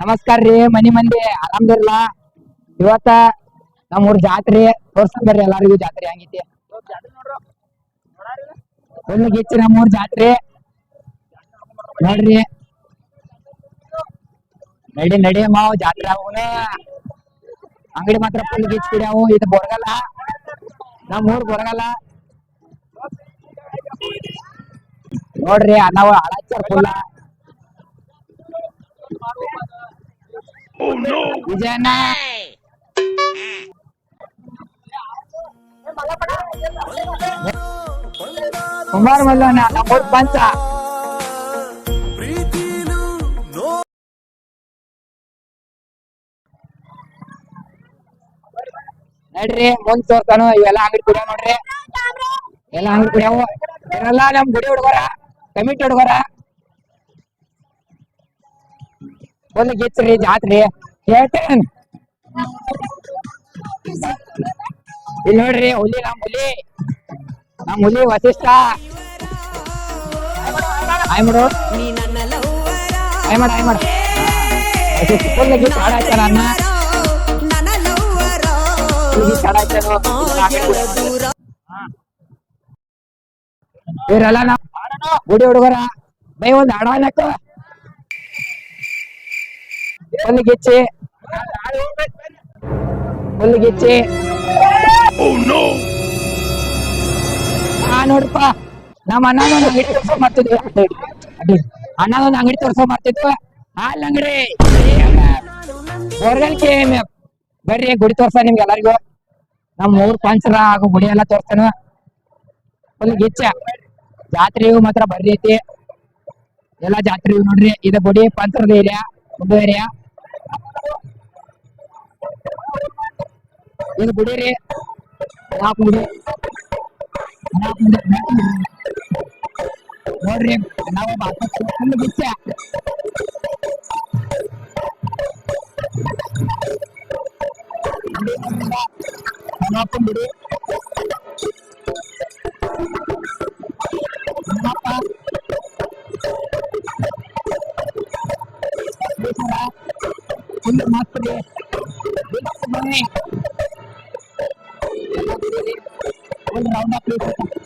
ನಮಸ್ಕಾರ ರೀ, ಮನಿ ಮಂದಿ ಆರಾಮದಿರ್ಲ ಇವತ್ತ ನಮ್ಮೂರ್ ಜಾತ್ರೆ, ತೋರ್ಸನ್ ಬರ್ರಿ ಎಲ್ಲಾರಿಗೂ ಜಾತ್ರೆ ಹಂಗೈತಿ. ಒಂದು ಗಿಚ್ಚಿ ನಮ್ಮೂರ್ ಜಾತ್ರೆ. ನೋಡ್ರಿ. ನಡಿ ನಡಿ ಮಾವು ಜಾತ್ರೆ ಅವನ ಅಂಗಡಿ ಮಾತ್ರ ಫುಲ್ ಗಿಚ್ ಅವು, ಇದು ಬೊರಗಲ್ಲ. ನಮ್ಮೂರ್ ಬೊರಗಲ್ಲ. ನೋಡ್ರಿ ನಾವು ಹಳಚ್ಚಾರ ಫುಲ್ಲ ವಿಜಯಣ್ಣ ಕುಮಾರ್ ಮಲ್ಲೋನ ನಮ್ಮೂರ್ ಪಂಚ ನಡ್ರಿ, ಮುಂದ್ ತೋರ್ತಾನು ಇವೆಲ್ಲ ಅಂಗಡಿ ಕುಡಿಯೋ ನೋಡ್ರಿ. ಎಲ್ಲ ಅಂಗಡಿ ಕುಡಿಯವು ಇವರೆಲ್ಲ ನಮ್ ಗುಡಿ ಹುಡುಗರ, ಕಮಿಟಿ ಹುಡುಗರ. ಒಂದು ಗಿಚ್ಚ್ರಿ ಜಾತ್ರಿ. ಹೇಳ್ತೇನ್. ಇಲ್ಲಿ ನೋಡ್ರಿ, ಹುಲಿ, ನಮ್ ಹುಲಿ. ನಮ್ ಹುಲಿ ವಸಿಷ್ಠ. ಆಯ್ ಮಾಡು. ಆಯ್ ಮಾಡು ಇವರೆಲ್ಲ ನಮ್ ಗುಡಿ ಹುಡುಗರ. ಬೈ ಒಂದು ಹಾಡ ಹಾಕು ಒಂದು ಗಿಚ್ಚಿ. ಒಂದು ಗಿಚ್ಚಿ. ಹಾ ನೋಡಪ್ಪ ನಮ್ಮ ಅಣ್ಣನೊಂದು ಅಂಗಡಿ ತೋರ್ಸೋ ಮಾಡ್ತಿದ್ವಿ ಅಣ್ಣನೊಂದು ಅಂಗಡಿ ತೋರ್ಸೋ ಮಾಡ್ತಿದ್ವಿ ಹಾಲ್ ಅಂಗಡಿ. ಹೊರಗಲ್ಕೆ ಬರ್ರಿ ಗುಡಿ ತೋರ್ಸ ನಿಮ್ಗೆ ಎಲ್ಲರಿಗೂ. ನಮ್ಮ ಊರ್ ಪಂಚರ ಹಾಗೂ ಗುಡಿ ಎಲ್ಲ ತೋರ್ಸ್ತೇನ ಒಂದು ಗಿಚ್ಚ. ಜಾತ್ರೆಯು ಮಾತ್ರ ಬರ್ರಿ ಐತಿ. ಎಲ್ಲಾ ಜಾತ್ರೆಯು ನೋಡ್ರಿ. ಇದು ಗುಡಿ ಪಂಚರದ ಏರಿಯಾ ಗುಡ್ಡು ಏರಿಯಾ ಇದು ಗುಡಿ ರೀ ನಾಲ್ಕು ಗುಡಿ ನಾಲ್ಕು ಗುಡಿ, ನಾಲ್ಕು ಗುಡಿ. ನೋಡ್ರಿ ನಾವು ಒಂದು ಗಿಚ್ಚ ನಾಲ್ಕು ಗುಡಿ ನಮ್ಮಪ್ಪ ಫುಲ್ ಮಸ್ತ್ ರೀ ಬನ್ನಿ ಫುಲ್ ರೌಂಡ್ ಅಪ್ ನಮ್ಮ